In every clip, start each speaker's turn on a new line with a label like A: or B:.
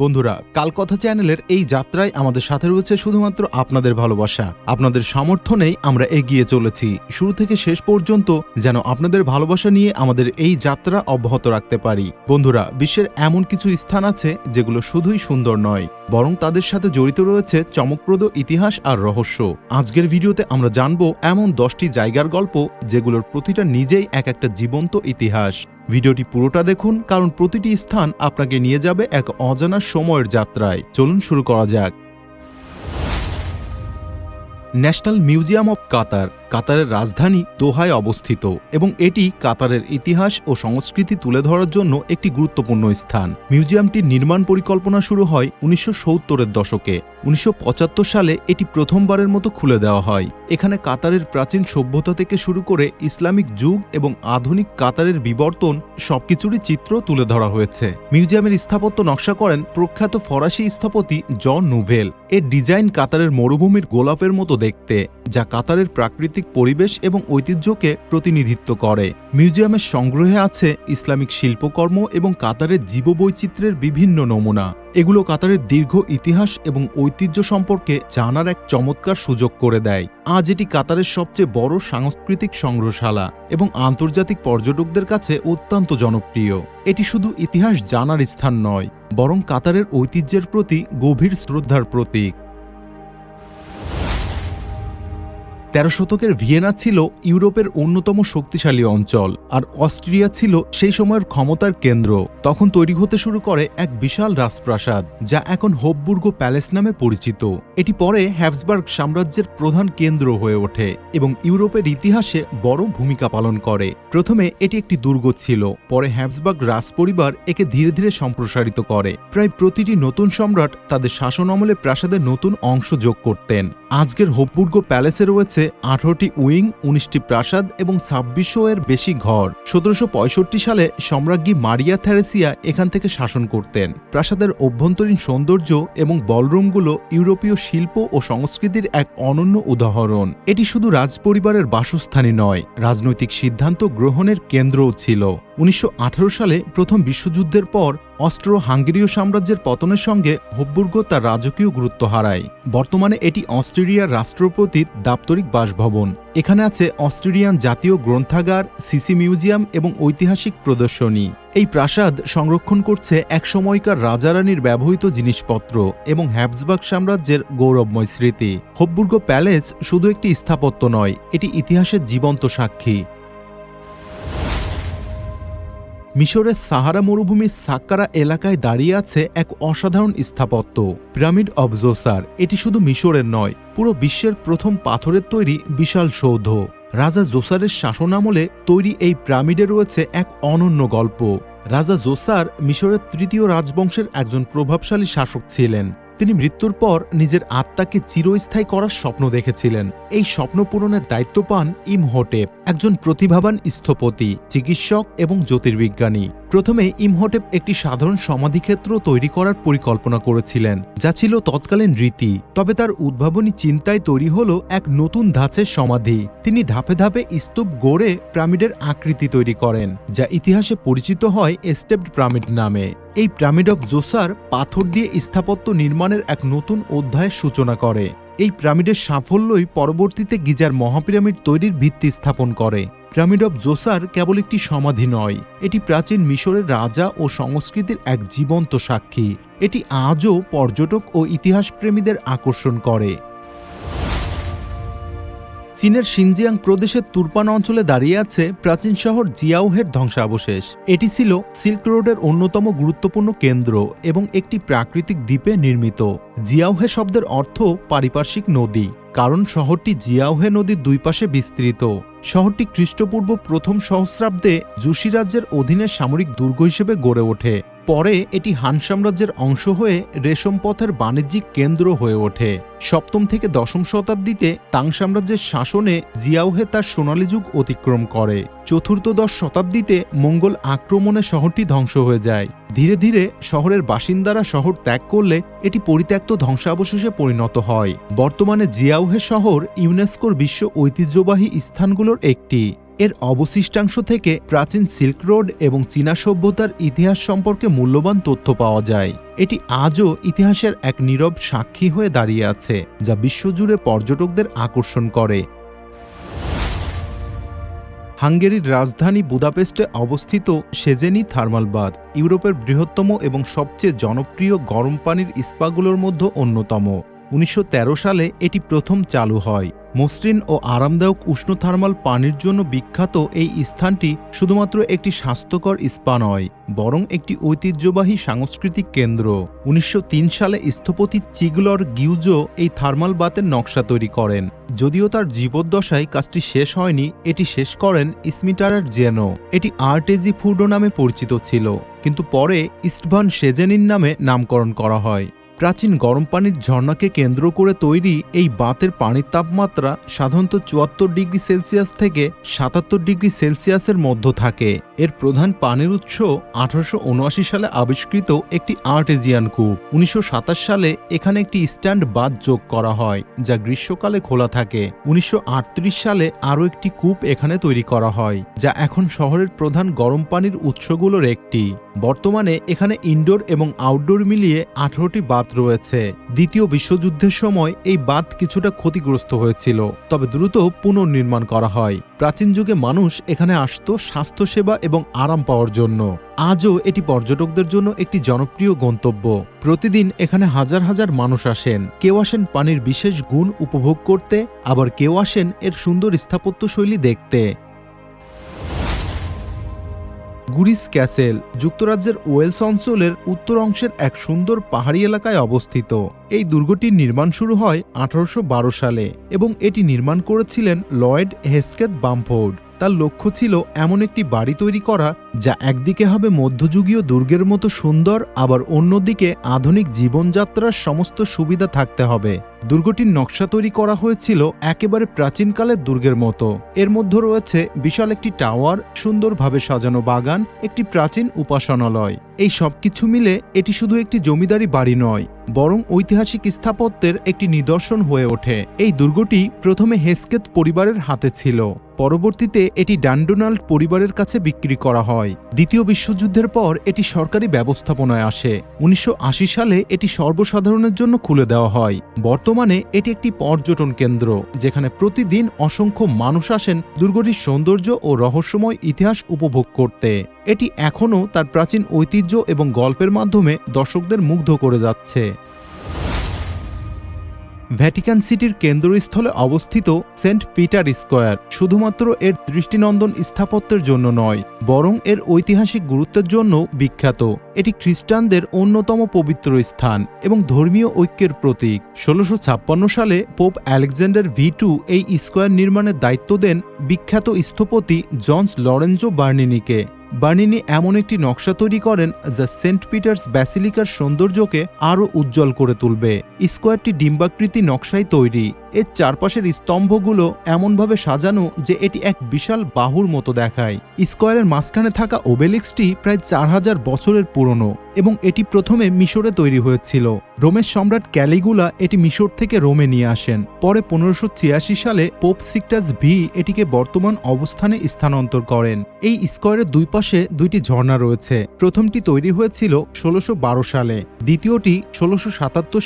A: বন্ধুরা, কালকথা চ্যানেলের এই যাত্রায় আমাদের সাথে রয়েছে শুধুমাত্র আপনাদের ভালোবাসা। আপনাদের সমর্থনেই আমরা এগিয়ে চলেছি। শুরু থেকে শেষ পর্যন্ত যেন আপনাদের ভালোবাসা নিয়ে আমাদের এই যাত্রা অব্যাহত রাখতে পারি। বন্ধুরা, বিশ্বের এমন কিছু স্থান আছে যেগুলো শুধুই সুন্দর নয়, বরং তাদের সাথে জড়িত রয়েছে চমকপ্রদ ইতিহাস আর রহস্য। আজকের ভিডিওতে আমরা জানব এমন দশটি জায়গার গল্প যেগুলোর প্রতিটা নিজেই এক একটা জীবন্ত ইতিহাস। ভিডিওটি পুরোটা দেখুন, কারণ প্রতিটি স্থান আপনাকে নিয়ে যাবে এক অজানা সময়ের যাত্রায়। চলুন শুরু করা যাক। ন্যাশনাল মিউজিয়াম অব কাতার কাতারের রাজধানী দোহায় অবস্থিত এবং এটি কাতারের ইতিহাস ও সংস্কৃতি তুলে ধরার জন্য একটি গুরুত্বপূর্ণ স্থান। মিউজিয়ামটির নির্মাণ পরিকল্পনা শুরু হয় উনিশশো সত্তরের দশকে। উনিশশো পঁচাত্তর সালে এটি প্রথমবারের মতো খুলে দেওয়া হয়। এখানে কাতারের প্রাচীন সভ্যতা থেকে শুরু করে ইসলামিক যুগ এবং আধুনিক কাতারের বিবর্তন সবকিছুরই চিত্র তুলে ধরা হয়েছে। মিউজিয়ামের স্থাপত্য নকশা করেন প্রখ্যাত ফরাসি স্থপতি জ নুভেল। এর ডিজাইন কাতারের মরুভূমির গোলাপের মতো দেখতে, যা কাতারের প্রাকৃতিক পরিবেশ এবং ঐতিহ্যকে প্রতিনিধিত্ব করে। মিউজিয়ামের সংগ্রহে আছে ইসলামিক শিল্পকর্ম এবং কাতারের জীববৈচিত্র্যের বিভিন্ন নমুনা। এগুলো কাতারের দীর্ঘ ইতিহাস এবং ঐতিহ্য সম্পর্কে জানার এক চমৎকার সুযোগ করে দেয়। আজ এটি কাতারের সবচেয়ে বড় সাংস্কৃতিক সংগ্রহশালা এবং আন্তর্জাতিক পর্যটকদের কাছে অত্যন্ত জনপ্রিয়। এটি শুধু ইতিহাস জানার স্থান নয়, বরং কাতারের ঐতিহ্যের প্রতি গভীর শ্রদ্ধার প্রতীক। তেরো শতকের ভিয়েনা ছিল ইউরোপের অন্যতম শক্তিশালী অঞ্চল, আর অস্ট্রিয়া ছিল সেই সময়ের ক্ষমতার কেন্দ্র। তখন তৈরি হতে শুরু করে এক বিশাল রাজপ্রাসাদ, যা এখন হোপবুর্গ প্যালেস নামে পরিচিত। এটি পরে হ্যাবসবার্গ সাম্রাজ্যের প্রধান কেন্দ্র হয়ে ওঠে এবং ইউরোপের ইতিহাসে বড় ভূমিকা পালন করে। প্রথমে এটি একটি দুর্গ ছিল, পরে হ্যাবসবার্গ রাজপরিবার একে ধীরে ধীরে সম্প্রসারিত করে। প্রায় প্রতিটি নতুন সম্রাট তাদের শাসন আমলে প্রাসাদের নতুন অংশ যোগ করতেন। আজকের হোপবুর্গ প্যালেসে রয়েছে আঠারোটি উইং, উনিশটি প্রাসাদ এবং ছাব্বিশশো এর বেশি ঘর। সতেরোশো পঁয়ষট্টি সালে সম্রাজ্ঞী মারিয়া থ্যারেসিয়া এখান থেকে শাসন করতেন। প্রাসাদের অভ্যন্তরীণ সৌন্দর্য এবং বলরুমগুলো ইউরোপীয় শিল্প ও সংস্কৃতির এক অনন্য উদাহরণ। এটি শুধু রাজপরিবারের বাসস্থানই নয়, রাজনৈতিক সিদ্ধান্ত গ্রহণের কেন্দ্রও ছিল। উনিশশো আঠেরো সালে প্রথম বিশ্বযুদ্ধের পর অস্ট্রো হাঙ্গেরীয় সাম্রাজ্যের পতনের সঙ্গে হোব্বুর্গ তার রাজকীয় গুরুত্ব হারায়। বর্তমানে এটি অস্ট্রেলিয়ার রাষ্ট্রপতির দাপ্তরিক বাসভবন। এখানে আছে অস্ট্রেলিয়ান জাতীয় গ্রন্থাগার, সিসি মিউজিয়াম এবং ঐতিহাসিক প্রদর্শনী। এই প্রাসাদ সংরক্ষণ করছে এক সময়কার রাজারানীর ব্যবহৃত জিনিসপত্র এবং হ্যাবসবার্গ সাম্রাজ্যের গৌরবময় স্মৃতি। হোব্বুর্গ প্যালেস শুধু একটি স্থাপত্য নয়, এটি ইতিহাসের জীবন্ত সাক্ষী। মিশরের সাহারা মরুভূমির সাক্কারা এলাকায় দাঁড়িয়ে আছে এক অসাধারণ স্থাপত্য, পিরামিড অব জোসার। এটি শুধু মিশরের নয়, পুরো বিশ্বের প্রথম পাথরের তৈরি বিশাল সৌধ। রাজা জোসারের শাসনামলে তৈরি এই পিরামিডে রয়েছে এক অনন্য গল্প। রাজা জোসার মিশরের তৃতীয় রাজবংশের একজন প্রভাবশালী শাসক ছিলেন। তিনি মৃত্যুর পর নিজের আত্মাকে চিরস্থায়ী করার স্বপ্ন দেখেছিলেন। এই স্বপ্ন পূরণের দায়িত্ব পান ইমহোটেপ। একজন প্রতিভাবান স্থপতি, চিকিৎসক এবং জ্যোতির্বিজ্ঞানী। প্রথমে ইমহোটেপ একটি সাধারণ সমাধিক্ষেত্র তৈরি করার পরিকল্পনা করেছিলেন, যা ছিল তৎকালীন রীতি। তবে তার উদ্ভাবনী চিন্তায় তৈরি হল এক নতুন ধাঁচের সমাধি। তিনি ধাপে ধাপে স্তূপ গড়ে প্রামিডের আকৃতি তৈরি করেন, যা ইতিহাসে পরিচিত হয় এস্টেপড প্রামিড নামে। এই প্রামিড অব জোসার পাথর দিয়ে স্থাপত্য নির্মাণের এক নতুন অধ্যায়ের সূচনা করে। এই পিরামিডের সাফল্যই পরবর্তীতে গিজার মহাপিরামিড তৈরির ভিত্তি স্থাপন করে। পিরামিড অব জোসার কেবল একটি সমাধি নয়, এটি প্রাচীন মিশরের রাজা ও সংস্কৃতির এক জীবন্ত সাক্ষী। এটি আজও পর্যটক ও ইতিহাসপ্রেমীদের আকর্ষণ করে। চীনের সিনজিয়াং প্রদেশের তুরপান অঞ্চলে দাঁড়িয়ে আছে প্রাচীন শহর জিয়াওহের ধ্বংসাবশেষ। এটি ছিল সিল্ক রোডের অন্যতম গুরুত্বপূর্ণ কেন্দ্র এবং একটি প্রাকৃতিক দ্বীপে নির্মিত। জিয়াওহে শব্দের অর্থ পারিপার্শ্বিক নদী, কারণ শহরটি জিয়াওহে নদীর দুই পাশে বিস্তৃত। শহরটি খ্রিস্টপূর্ব প্রথম সহস্রাব্দে জুশি রাজ্যের অধীনে সামরিক দুর্গ হিসেবে গড়ে ওঠে। পরে এটি হান সাম্রাজ্যের অংশ হয়ে রেশম পথের বাণিজ্যিক কেন্দ্র হয়ে ওঠে। সপ্তম থেকে দশম শতাব্দীতে তাং সাম্রাজ্যের শাসনে জিয়াওহে তার সোনালী যুগ অতিক্রম করে। চতুর্থদশ শতাব্দীতে মঙ্গল আক্রমণে শহরটি ধ্বংস হয়ে যায়। ধীরে ধীরে শহরের বাসিন্দারা শহর ত্যাগ করলে এটি পরিত্যক্ত ধ্বংসাবশেষে পরিণত হয়। বর্তমানে জিয়াওহে শহর ইউনেস্কোর বিশ্ব ঐতিহ্যবাহী স্থানগুলোর একটি। এর অবশিষ্টাংশ থেকে প্রাচীন সিল্ক রোড এবং চীনা সভ্যতার ইতিহাস সম্পর্কে মূল্যবান তথ্য পাওয়া যায়। এটি আজও ইতিহাসের এক নীরব সাক্ষী হয়ে দাঁড়িয়ে আছে, যা বিশ্বজুড়ে পর্যটকদের আকর্ষণ করে। হাঙ্গেরির রাজধানী বুদাপেস্টে অবস্থিত সেজেনি থার্মাল বাঁধ ইউরোপের বৃহত্তম এবং সবচেয়ে জনপ্রিয় গরম পানির স্পাগুলোর মধ্যে অন্যতম। উনিশশো তেরো সালে এটি প্রথম চালু হয়। মসৃণ ও আরামদায়ক উষ্ণ থার্মাল পানির জন্য বিখ্যাত এই স্থানটি শুধুমাত্র একটি স্বাস্থ্যকর স্পা নয়, বরং একটি ঐতিহ্যবাহী সাংস্কৃতিক কেন্দ্র। উনিশশো তিন সালে স্থপতি চিগলর গিউজো এই থার্মাল বাতের নকশা তৈরি করেন। যদিও তার জীবদ্দশায় কাজটি শেষ হয়নি, এটি শেষ করেন স্মিটারার জেনো। এটি আর্টেজি ফুডো নামে পরিচিত ছিল, কিন্তু পরে ইস্টভান সেজেনিন নামে নামকরণ করা হয়। প্রাচীন গরম পানির ঝর্ণাকে কেন্দ্র করে তৈরি এই বাঁতের পানির তাপমাত্রা সাধারণত চুয়াত্তর ডিগ্রি সেলসিয়াস থেকে সাতাত্তর ডিগ্রি সেলসিয়াসের মধ্য থাকে। এর প্রধান পানির উৎস আঠারোশো উনআশি সালে আবিষ্কৃত একটি আর্টেজিয়ান কূপ। উনিশশো সাতাশ সালে এখানে একটি স্ট্যান্ড বাঁধ যোগ করা হয়, যা গ্রীষ্মকালে খোলা থাকে। উনিশশো আটত্রিশ সালে আরও একটি কূপ এখানে তৈরি করা হয়, যা এখন শহরের প্রধান গরম পানির উৎসগুলোর একটি। বর্তমানে এখানে ইনডোর এবং আউটডোর মিলিয়ে আঠারোটি বাঁধ রয়েছে। দ্বিতীয় বিশ্বযুদ্ধের সময় এই বাঁধ কিছুটা ক্ষতিগ্রস্ত হয়েছিল, তবে দ্রুত পুনর্নির্মাণ করা হয়। প্রাচীন যুগে মানুষ এখানে আসত স্বাস্থ্যসেবা এবং আরাম পাওয়ার জন্য। আজও এটি পর্যটকদের জন্য একটি জনপ্রিয় গন্তব্য। প্রতিদিন এখানে হাজার হাজার মানুষ আসেন। কেউ আসেন পানির বিশেষ গুণ উপভোগ করতে, আবার কেউ আসেন এর সুন্দর স্থাপত্যশৈলী দেখতে। গুরিস ক্যাসেল যুক্তরাজ্যের ওয়েলস অঞ্চলের উত্তর অংশের এক সুন্দর পাহাড়ি এলাকায় অবস্থিত। এই দুর্গটির নির্মাণ শুরু হয় আঠারোশো বারো সালে এবং এটি নির্মাণ করেছিলেন লয়েড হেস্কেত বামফোর্ড। তার লক্ষ্য ছিল এমন একটি বাড়ি তৈরি করা যা একদিকে হবে মধ্যযুগীয় দুর্গের মতো সুন্দর, আবার অন্যদিকে আধুনিক জীবনযাত্রার সমস্ত সুবিধা থাকতে হবে। দুর্গটির নকশা তৈরি করা হয়েছিল একেবারে প্রাচীনকালের দুর্গের মতো। এর মধ্যে রয়েছে বিশাল একটি টাওয়ার, সুন্দরভাবে সাজানো বাগান, একটি প্রাচীন উপাসনালয়। এই সবকিছু মিলে এটি শুধু একটি জমিদারি বাড়ি নয়, বরং ঐতিহাসিক স্থাপত্যের একটি নিদর্শন হয়ে ওঠে। এই দুর্গটি প্রথমে হেস্কেত পরিবারের হাতে ছিল। পরবর্তীতে এটি ডান্ডোনাল্ড পরিবারের কাছে বিক্রি করা হয়। দ্বিতীয় বিশ্বযুদ্ধের পর এটি সরকারি ব্যবস্থাপনায় আসে। উনিশশো আশি সালে এটি সর্বসাধারণের জন্য খুলে দেওয়া হয়। বর্তমানে এটি একটি পর্যটন কেন্দ্র, যেখানে প্রতিদিন অসংখ্য মানুষ আসেন দুর্গটির সৌন্দর্য ও রহস্যময় ইতিহাস উপভোগ করতে। এটি এখনও তার প্রাচীন ঐতিহ্য এবং গল্পের মাধ্যমে দর্শকদের মুগ্ধ করে যাচ্ছে। ভ্যাটিকান সিটির কেন্দ্রস্থলে অবস্থিত সেন্ট পিটার স্কোয়ার শুধুমাত্র এর দৃষ্টিনন্দন স্থাপত্যের জন্য নয়, বরং এর ঐতিহাসিক গুরুত্বের জন্য বিখ্যাত। এটি খ্রিস্টানদের অন্যতম পবিত্র স্থান এবং ধর্মীয় ঐক্যের প্রতীক। ষোলোশো সালে পোপ আলেকজান্ডার ভি টু এই স্কোয়ার নির্মাণের দায়িত্ব দেন বিখ্যাত স্থপতি জনস লরেঞ্জো বার্নিনিকে। বার্নিনি এমন একটি নকশা তৈরি করেন যা সেন্ট পিটার্স ব্যাসিলিকার সৌন্দর্যকে আরও উজ্জ্বল করে তুলবে। স্কোয়ারটি ডিম্বাকৃতি নকশায় তৈরি। এর চারপাশের স্তম্ভগুলো এমনভাবে সাজানো যে এটি এক বিশাল বাহুর মতো দেখায়। স্কোয়ারের মাঝখানে থাকা ওবেলিক্সটি প্রায় চার হাজার বছরের পুরনো। এবং এটি প্রথমে মিশরে তৈরি হয়েছিল। রোমের সম্রাট ক্যালিগুলা এটি মিশর থেকে রোমে নিয়ে আসেন। পরে পনেরোশো সালে পোপ সিকটাস ভি এটিকে বর্তমান অবস্থানে স্থানান্তর করেন। এই স্কোয়ারের দুই পাশে দুইটি ঝর্ণা রয়েছে। প্রথমটি তৈরি হয়েছিল ষোলোশো সালে। দ্বিতীয়টি ষোলোশো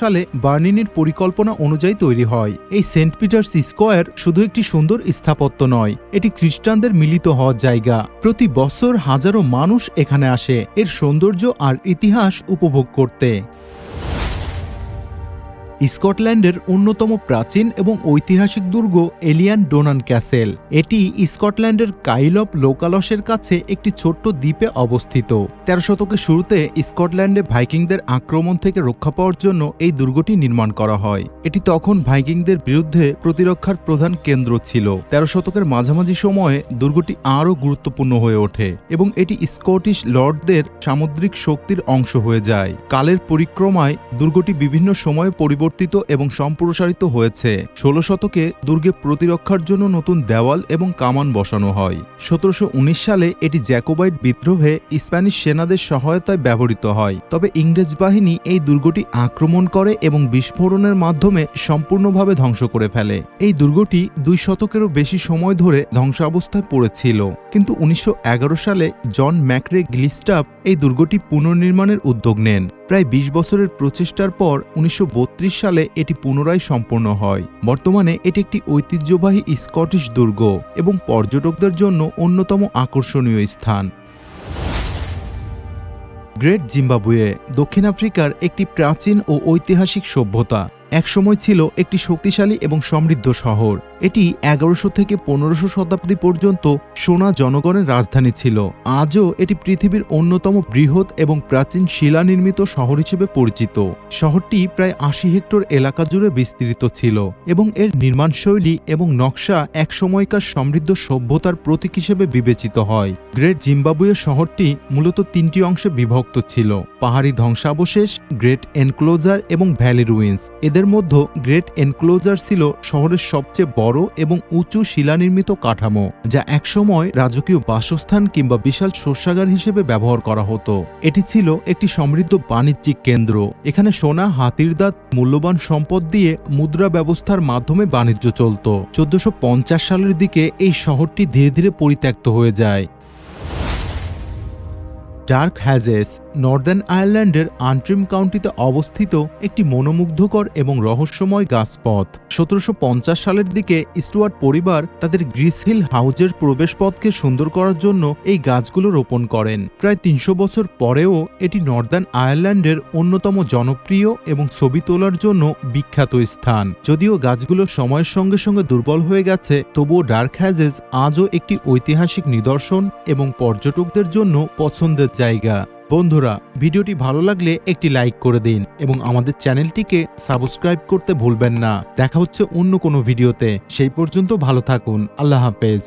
A: সালে বার্নিনির পরিকল্পনা অনুযায়ী তৈরি হয়। এই সেন্ট পিটার্স স্কোয়ার শুধু একটি সুন্দর স্থাপত্য নয়, এটি খ্রিস্টানদের মিলিত হওয়ার জায়গা। প্রতি বছর হাজারো মানুষ এখানে আসে। এর সৌন্দর্য আর ইতিহাস উপভোগ করতে। স্কটল্যান্ডের অন্যতম প্রাচীন এবং ঐতিহাসিক দুর্গ এলিয়ান ডোনান ক্যাসেল। এটি স্কটল্যান্ডের কাইল অফ লোকালসের কাছে একটি ছোট্ট দ্বীপে অবস্থিত। তেরো শতকের শুরুতে স্কটল্যান্ডে ভাইকিংদের আক্রমণ থেকে রক্ষা পাওয়ার জন্য এই দুর্গটি নির্মাণ করা হয়। এটি তখন ভাইকিংদের বিরুদ্ধে প্রতিরক্ষার প্রধান কেন্দ্র ছিল। তেরো শতকের মাঝামাঝি সময়ে দুর্গটি আরও গুরুত্বপূর্ণ হয়ে ওঠে এবং এটি স্কটিশ লর্ডদের সামুদ্রিক শক্তির অংশ হয়ে যায়। কালের পরিক্রমায় দুর্গটি বিভিন্ন সময়ে পরিবর্তিত পরিবর্তিত এবং সম্প্রসারিত হয়েছে। ষোলো শতকে দুর্গে প্রতিরক্ষার জন্য নতুন দেওয়াল এবং কামান বসানো হয়। সতেরোশো উনিশ সালে এটি জ্যাকোবাইট বিদ্রোহে স্প্যানিশ সেনাদের সহায়তায় ব্যবহৃত হয়। তবে ইংরেজ বাহিনী এই দুর্গটি আক্রমণ করে এবং বিস্ফোরণের মাধ্যমে সম্পূর্ণভাবে ধ্বংস করে ফেলে। এই দুর্গটি দুই শতকেরও বেশি সময় ধরে ধ্বংসাবস্থায় পড়েছিল। কিন্তু উনিশশো এগারো সালে জন ম্যাক্রে গ্লিস্টাফ এই দুর্গটি পুনর্নির্মাণের উদ্যোগ নেন। প্রায় ২০ বছরের প্রচেষ্টার পর উনিশশো বত্রিশ সালে এটি পুনরায় সম্পন্ন হয়। বর্তমানে এটি একটি ঐতিহ্যবাহী স্কটিশ দুর্গ এবং পর্যটকদের জন্য অন্যতম আকর্ষণীয় স্থান। গ্রেট জিম্বাবুয়ে, দক্ষিণ আফ্রিকার একটি প্রাচীন ও ঐতিহাসিক সভ্যতা। একসময় ছিল একটি শক্তিশালী এবং সমৃদ্ধ শহর। এটি এগারোশো থেকে পনেরোশো শতাব্দী পর্যন্ত সোনা জনগণের রাজধানী ছিল। আজও এটি পৃথিবীর অন্যতম বৃহৎ এবং প্রাচীন শিলা নির্মিত শহর হিসেবে পরিচিত। শহরটি প্রায় আশি হেক্টর এলাকা জুড়ে বিস্তৃত ছিল এবং এর নির্মাণশৈলী এবং নকশা এক সময়কার সমৃদ্ধ সভ্যতার প্রতীক হিসেবে বিবেচিত হয়। গ্রেট জিম্বাবুয়ে শহরটি মূলত তিনটি অংশে বিভক্ত ছিল। পাহাড়ি ধ্বংসাবশেষ, গ্রেট এনক্লোজার এবং ভ্যালি রুইন্স। এদের মধ্যে গ্রেট এনক্লোজার ছিল শহরের সবচেয়ে বড় এবং উঁচু শিলানির্মিত কাঠামো, যা একসময় রাজকীয় বাসস্থান কিংবা বিশাল শস্যাগার হিসেবে ব্যবহার করা হতো। এটি ছিল একটি সমৃদ্ধ বাণিজ্যিক কেন্দ্র। এখানে সোনা, হাতির দাঁত, মূল্যবান সম্পদ দিয়ে মুদ্রা ব্যবস্থার মাধ্যমে বাণিজ্য চলত। চোদ্দশো সালের দিকে এই শহরটি ধীরে ধীরে পরিত্যক্ত হয়ে যায়। ডার্ক হ্যাজেস, নর্দার্ন আয়ারল্যান্ডের আন্ট্রিম কাউন্টিতে অবস্থিত একটি মনোমুগ্ধকর এবং রহস্যময় গাছপথ। সতেরোশো পঞ্চাশ সালের দিকে স্টুয়ার্ট পরিবার তাদের গ্রিস হিল হাউজের প্রবেশপথকে সুন্দর করার জন্য এই গাছগুলো রোপণ করেন। প্রায় তিনশো বছর পরেও এটি নর্দার্ন আয়ারল্যান্ডের অন্যতম জনপ্রিয় এবং ছবি তোলার জন্য বিখ্যাত স্থান। যদিও গাছগুলো সময়ের সঙ্গে সঙ্গে দুর্বল হয়ে গেছে, তবুও ডার্ক হ্যাজেস আজও একটি ঐতিহাসিক নিদর্শন এবং পর্যটকদের জন্য পছন্দের জায়গা। বন্ধুরা, ভিডিওটি ভালো লাগলে একটি লাইক করে দিন এবং আমাদের চ্যানেলটিকে সাবস্ক্রাইব করতে ভুলবেন না। দেখা হচ্ছে অন্য কোনো ভিডিওতে। সেই পর্যন্ত ভালো থাকুন। আল্লাহ হাফেজ।